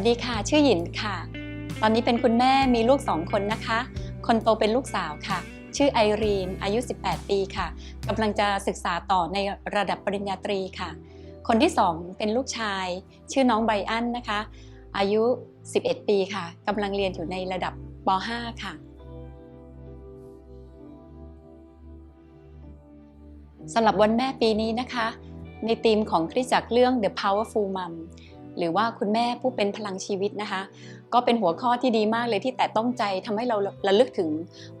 วัสดีค่ะ ชื่อหยินค่ะ ตอนนี้เป็นคุณแม่มีลูกสองคนนะคะ คนโตเป็นลูกสาวค่ะ ชื่อไอรีน อายุ 18 ปีค่ะกำลังจะศึกษาต่อในระดับปริญญาตรีค่ะ คนที่สองเป็นลูกชาย ชื่อน้องไบรอันนะคะ อายุ 11 ปีค่ะกำลังเรียนอยู่ในระดับป .5 ค่ะสำหรับวันแม่ปีนี้นะคะ ในธีมของคริสจักรเรื่อง The Powerful Mom หรือว่าคุณแม่ผู้เป็นพลังชีวิตนะคะ ก็เป็นหัวข้อที่ดีมากเลยที่แต่ต้องใจทำให้เราระลึกถึง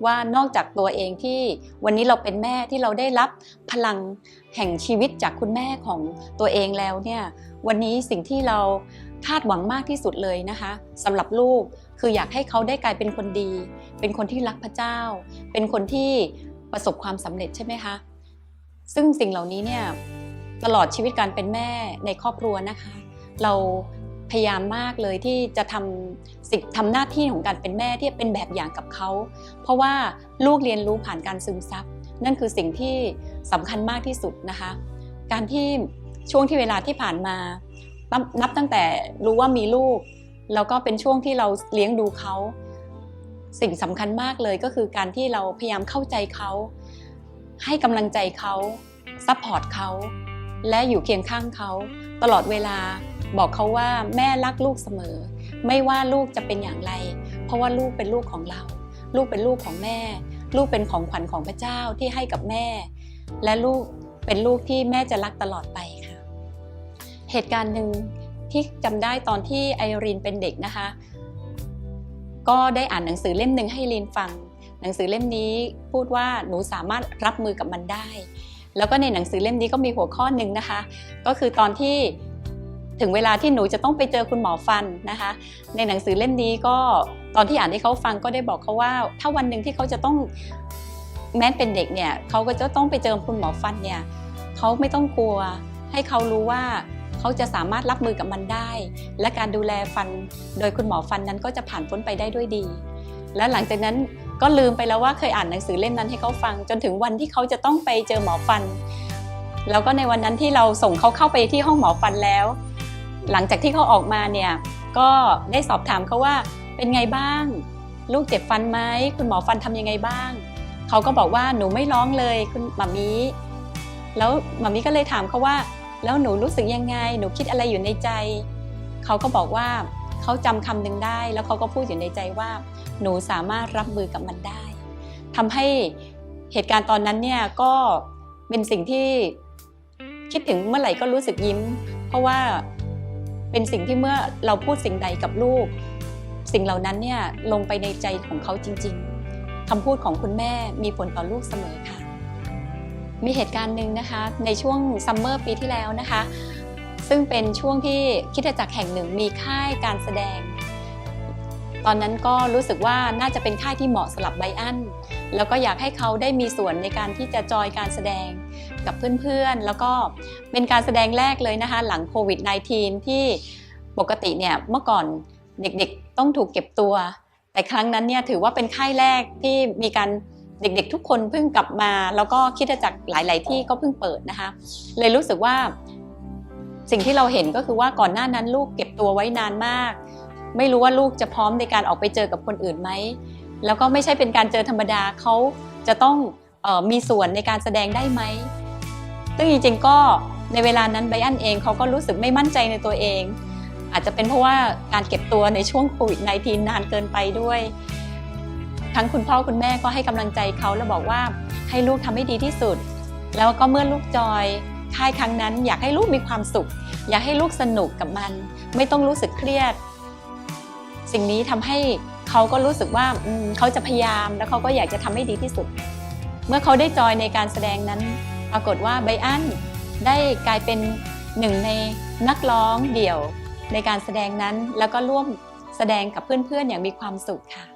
ว่านอกจากตัวเองที่วันนี้เราเป็นแม่ที่เราได้รับพลังแห่งชีวิตจากคุณแม่ของตัวเองแล้วเนี่ยวันนี้สิ่งที่เราคาดหวังมากที่สุดเลยนะคะสำหรับลูกคืออยากให้เขาได้กลายเป็นคนดี เป็นคนที่รักพระเจ้า เป็นคนที่ประสบความสำเร็จใช่ไหมคะซึ่งสิ่งเหล่านี้เนี่ยตลอดชีวิตการเป็นแม่ในครอบครัวนะคะ เราพยายามมากเลยที่จะทำสิ่งทำหน้าที่ของการเป็นแม่ที่เป็นแบบอย่างกับเขา เพราะว่าลูกเรียนรู้ผ่านการซึมซับนั่นคือสิ่งที่สำคัญมากที่สุดนะคะ การที่ช่วงที่เวลาที่ผ่านมา นับตั้งแต่รู้ว่ามีลูก แล้วก็เป็นช่วงที่เราเลี้ยงดูเขา สิ่งสำคัญมากเลยก็คือการที่เราพยายามเข้าใจเขา ให้กำลังใจเขาซัพพอร์ตเขา และอยู่เคียงข้างเขา ตลอดเวลา บอกเขาว่าแม่รักลูกเสมอ ไม่ว่าลูกจะเป็นอย่างไร เพราะว่าลูกเป็นลูกของเรา ลูกเป็นลูกของแม่ ลูกเป็นของขวัญของพระเจ้าที่ให้กับแม่ และลูกเป็นลูกที่แม่จะรักตลอดไปค่ะ เหตุการณ์หนึ่งที่จำได้ตอนที่ไอรีนเป็นเด็กนะคะ ก็ได้อ่านหนังสือเล่มหนึ่งให้รีนฟัง หนังสือเล่มนี้พูดว่าหนูสามารถรับมือกับมันได้ แล้วก็ในหนังสือเล่มนี้ก็มีหัวข้อหนึ่งนะคะ ก็คือตอนที่ ถึงเวลาที่หนูจะต้องไปเจอคุณหมอฟันนะคะ ในหนังสือเล่มนี้ก็ตอนที่อ่านให้เขาฟังก็ได้บอกเขาว่า ถ้าวันหนึ่งที่เขาจะต้องแม้เป็นเด็กเนี่ยเขาก็จะต้องไปเจอคุณหมอฟันเนี่ยเขาไม่ต้องกลัว ให้เขารู้ว่าเขาจะสามารถรับมือกับมันได้ และการดูแลฟันโดยคุณหมอฟันนั้นก็จะผ่านพ้นไปได้ด้วยดี และหลังจากนั้นก็ลืมไปแล้วว่าเคยอ่านหนังสือเล่มนั้นให้เขาฟัง จนถึงวันที่เขาจะต้องไปเจอหมอฟัน แล้วก็ในวันนั้นที่เราส่งเขาเข้าไปที่ห้องหมอฟันแล้ว หลังจากที่เขาออกมาเนี่ยก็ได้สอบถามเขาว่าเป็นไงบ้าง ลูกเจ็บฟันไหมคุณหมอฟันทำยังไงบ้าง เขาก็บอกว่าหนูไม่ร้องเลยคุณหมามีแล้วหมามีก็เลยถามเขาว่า แล้วหนูรู้สึกยังไง หนูคิดอะไรอยู่ในใจ เขาก็บอกว่าเขาจำคำหนึ่งได้ แล้วเขาก็พูดอยู่ในใจว่า หนูสามารถรับมือกับมันได้ทำให้เหตุการณ์ตอนนั้นเนี่ยก็เป็นสิ่งที่คิดถึงเมื่อไหร่ก็รู้สึกยิ้ม เพราะว่า เป็นสิ่งที่เมื่อเราพูดสิ่งใดกับลูก สิ่งเหล่านั้นเนี่ยลงไปในใจของเขาจริง ๆคำพูดของคุณแม่มีผลต่อลูกเสมอค่ะ มีเหตุการณ์หนึ่งนะคะ ในช่วงซัมเมอร์ปีที่แล้วนะคะ ซึ่งเป็นช่วงที่คิดจักรแห่งหนึ่งมีค่ายการแสดง ตอนนั้นก็รู้สึกว่าน่าจะเป็นค่ายที่เหมาะสำหรับไบอันแล้วก็อยากให้เขาได้มีส่วนในการที่จะจอยการแสดง กับเพื่อนๆ แล้วก็เป็นการแสดงแรกเลยนะคะ หลังโควิด -19 ที่ปกติเนี่ยเมื่อก่อนเด็กๆต้องถูกเก็บตัว แต่ครั้งนั้นเนี่ยถือว่าเป็นค่ายแรกที่มีการเด็กๆ ทุกคนเพิ่งกลับมา แล้วก็คิดจากหลาย ๆ ที่ก็เพิ่งเปิดนะคะ เลยรู้สึกว่า สิ่งที่เราเห็นก็คือว่าก่อนหน้านั้นลูกเก็บตัวไว้นานมาก ไม่รู้ว่าลูกจะพร้อมในการออกไปเจอกับคนอื่นไหมแล้วก็ไม่ใช่เป็นการเจอธรรมดาเขาจะต้องออมีส่วนในการแสดงได้ไหม ซึ่งจริงๆก็ในเวลานั้นไบอันเองเขาก็รู้สึกไม่มั่นใจในตัวเอง อาจจะเป็นเพราะว่าการเก็บตัวในช่วงโควิด -19 นานเกินไปด้วย ทั้งคุณพ่อคุณแม่ก็ให้กำลังใจเขาแล้วบอกว่าให้ลูกทำให้ดีที่สุด แล้วก็เมื่อลูกจอยค่ายครั้งนั้น อยากให้ลูกมีความสุข อยากให้ลูกสนุกกับมัน ไม่ต้องรู้สึกเครียด สิ่งนี้ทำให้เขาก็รู้สึกว่าเขาจะพยายามแล้วเขาก็อยากจะทำให้ดีที่สุด เมื่อเขาได้จอยในการแสดงนั้น ปรากฏว่าไบอันได้กลายเป็นหนึ่งในนักร้องเดี่ยวในการแสดงนั้น แล้วก็ร่วมแสดงกับเพื่อนๆอย่างมีความสุขค่ะ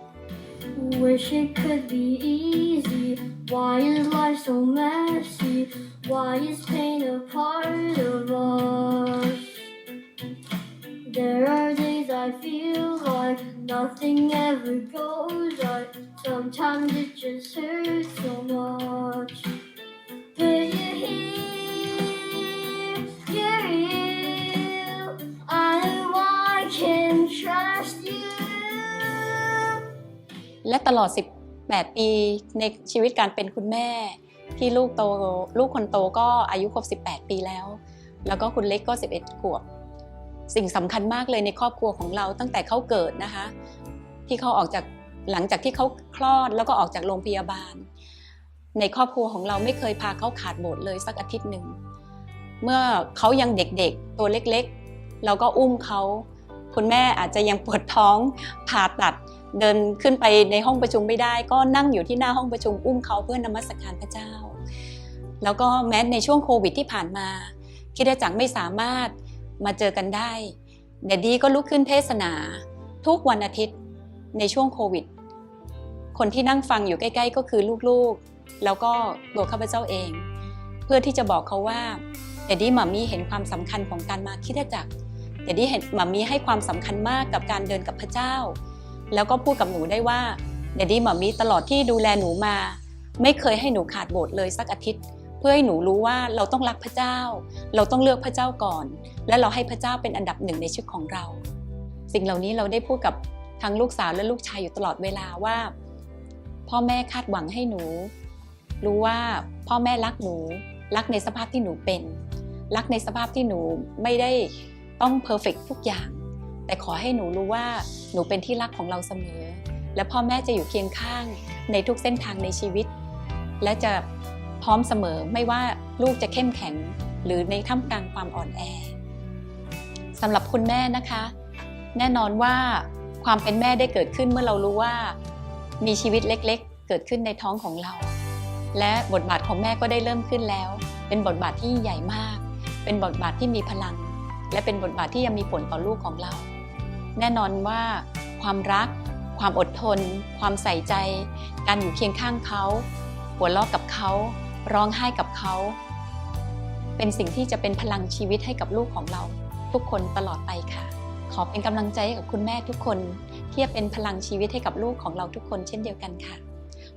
Wish it could be easy. Why is life so messy? Why is pain a part of us? There are days I feel like nothing ever goes right. Sometimes it just hurts so much. ตลอด 18 ปีในชีวิตการเป็นคุณแม่ ที่ลูกโตลูกคนโตก็อายุครบ 18 ปีแล้ว แล้วก็คุณเล็กก็ 11 ขวบ สิ่งสำคัญมากเลยในครอบครัวของเราตั้งแต่เขาเกิดนะคะ ที่เขาออกจากหลังจากที่เขาคลอดแล้วก็ออกจากโรงพยาบาล ในครอบครัวของเราไม่เคยพาเขาขาดโบสถ์เลยสักอาทิตย์หนึ่งเมื่อเขายังเด็กๆตัวเล็กๆ เราก็อุ้มเขาคุณแม่อาจจะยังปวดท้องผ่าตัด เดินขึ้นไปในห้องประชุมไม่ได้ ก็นั่งอยู่ที่หน้าห้องประชุมอุ้มเขาเพื่อนมัสการพระเจ้า แล้วก็แม้ในช่วงโควิดที่ผ่านมาคิดจักรไม่สามารถมาเจอกันได้แดดดี้ก็ลุกขึ้นเทศนา ทุกวันอาทิตย์ในช่วงโควิด คนที่นั่งฟังอยู่ใกล้ ๆ ก็คือลูกๆ แล้วก็ตัวข้าพเจ้าเอง เพื่อที่จะบอกเขาว่าแดดดี้หมามีเห็นความสำคัญของการมาคิดจักรแดดดี้เห็นหมามีให้ความสำคัญมากกับการเดินกับพระเจ้า แล้วก็พูดกับหนูได้ว่าเดดดี้หมามีตลอดที่ดูแลหนูมา ไม่เคยให้หนูขาดโบสถ์เลยสักอาทิตย์ เพื่อให้หนูรู้ว่าเราต้องรักพระเจ้า เราต้องเลือกพระเจ้าก่อน และเราให้พระเจ้าเป็นอันดับหนึ่งในชีวิตของเรา สิ่งเหล่านี้เราได้พูดกับทั้งลูกสาวและลูกชายอยู่ตลอดเวลาว่า พ่อแม่คาดหวังให้หนู รู้ว่าพ่อแม่รักหนู รักในสภาพที่หนูเป็น รักในสภาพที่หนูไม่ได้ต้องเพอร์เฟกทุกอย่าง แต่ขอให้หนูรู้ว่าหนูเป็นที่รักของเราเสมอ และพ่อแม่จะอยู่เคียงข้างในทุกเส้นทางในชีวิต และจะพร้อมเสมอไม่ว่าลูกจะเข้มแข็ง หรือในท่ามกลางความอ่อนแอสำหรับคุณแม่นะคะ แน่นอนว่าความเป็นแม่ได้เกิดขึ้นเมื่อเรารู้ว่า มีชีวิตเล็กๆ เกิดขึ้นในท้องของเรา และบทบาทของแม่ก็ได้เริ่มขึ้นแล้ว เป็นบทบาทที่ใหญ่มาก เป็นบทบาทที่มีพลัง และเป็นบทบาทที่ยังมีผลต่อลูกของเรา แน่นอนว่าความรัก ความอดทน ความใส่ใจ การอยู่เคียงข้างเขา หัวเราะกับเขา ร้องไห้กับเขา เป็นสิ่งที่จะเป็นพลังชีวิตให้กับลูกของเรา ทุกคนตลอดไปค่ะ ขอเป็นกำลังใจให้กับคุณแม่ทุกคนที่จะเป็นพลังชีวิตให้กับลูกของเราทุกคนเช่นเดียวกันค่ะ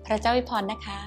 พระเจ้าอวยพรนะคะ